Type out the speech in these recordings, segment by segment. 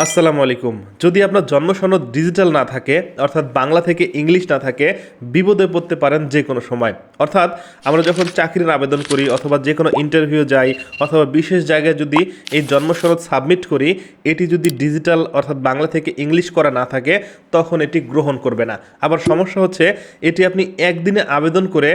আসসালামু আলাইকুম। যদি আপনার জন্ম সনদ ডিজিটাল না থাকে, অর্থাৎ বাংলা থেকে ইংলিশ না থাকে, বিপদে পড়তে পারেন যে কোনো সময়। অর্থাৎ আমরা যখন চাকরির আবেদন করি অথবা যে কোনো ইন্টারভিউ যাই, অথবা বিশেষ জায়গায় যদি এই জন্ম সনদ সাবমিট করি, এটি যদি ডিজিটাল অর্থাৎ বাংলা থেকে ইংলিশ করা না থাকে, তখন এটি গ্রহণ করবে না। আবার সমস্যা হচ্ছে, এটি আপনি একদিনে আবেদন করে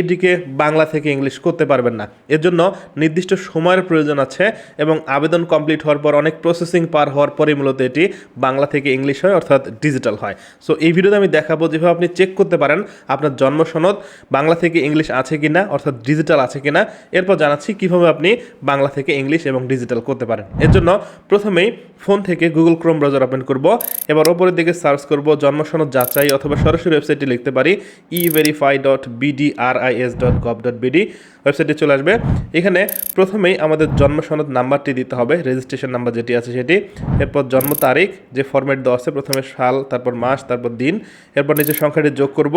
এটিকে বাংলা থেকে ইংলিশ করতে পারবেন না। এর জন্য নির্দিষ্ট সময়ের প্রয়োজন আছে এবং আবেদন কমপ্লিট হওয়ার পর, অনেক প্রসেসিং পার হওয়ার পরে মূলত এটি বাংলা থেকে ইংলিশ হয়, অর্থাৎ ডিজিটাল হয়। সো এই ভিডিওতে আমি দেখাবো যেভাবে আপনি চেক করতে পারেন আপনার জন্ম সনদ, বাংলা থেকে ইংলিশ আছে কি না অর্থাৎ ডিজিটাল আছে কি না এরপর জানাচ্ছি কীভাবে আপনি বাংলা থেকে ইংলিশ এবং ডিজিটাল করতে পারেন। এর জন্য প্রথমেই ফোন থেকে গুগল ক্রোম ব্রাউজার ওপেন করব। এবার ওপরের দিকে সার্চ করব জন্ম সনদ যাচাই অথবা সরাসরি ওয়েবসাইটে লিখতে পারি e verify dot BDRIS dot gov dot BD ওয়েবসাইটে চলে আসবে। এখানে প্রথমেই আমাদের জন্ম সনদ নাম্বারটি দিতে হবে রেজিস্ট্রেশন নাম্বার যেটি আছে সেটি, এরপর জন্ম তারিখ, যে ফরম্যাট দেওয়া আছে, প্রথমে সাল, তারপর মাস, তারপর দিন, এরপর নিচে সংখ্যাটি যোগ করব,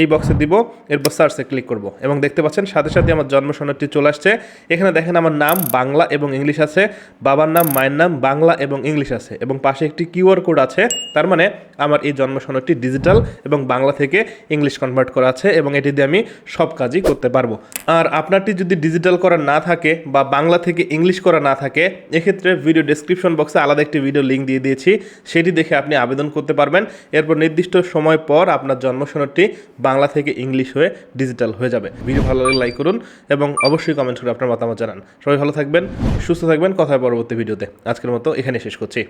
এই বক্সে দিব, এরপর সার্চে ক্লিক করব। এবং দেখতে পাচ্ছেন, সাথে সাথে আমার জন্ম সনদটি চলে আসছে। এখানে দেখেন আমার নাম বাংলা এবং ইংলিশ আছে, বাবার নাম, মায়ের নাম বাংলা এবং ইংলিশ আছে। এবং পাশে একটি কিউআর কোড আছে, তার মানে আমার এই জন্ম সনদটি ডিজিটাল এবং বাংলা থেকে ইংলিশ কনভার্ট করা আছে। এবং এটি দিয়ে আমি সব কাজই করতে পারব। আর আপনারটি যদি ডিজিটাল করা না থাকে বা বাংলা থেকে ইংলিশ করা না থাকে, এক্ষেত্রে ভিডিও ডেসক্রিপশন বক্সে আলাদা একটি ভিডিও লিঙ্ক দিয়ে দিয়েছি। সেটি দেখে আপনি আবেদন করতে পারবেন। এরপর নির্দিষ্ট সময় পর আপনার জন্ম সনদটি বাংলা থেকে ইংলিশ হয়ে ডিজিটাল হয়ে যাবে। ভিডিও ভালো লাগলে লাইক করুন এবং অবশ্যই কমেন্ট করে আপনার মতামত জানান। সবাই ভালো থাকবেন, সুস্থ থাকবেন। কথা হয় পরবর্তী ভিডিওতে আজকের মতো এখানে শেষ করছি।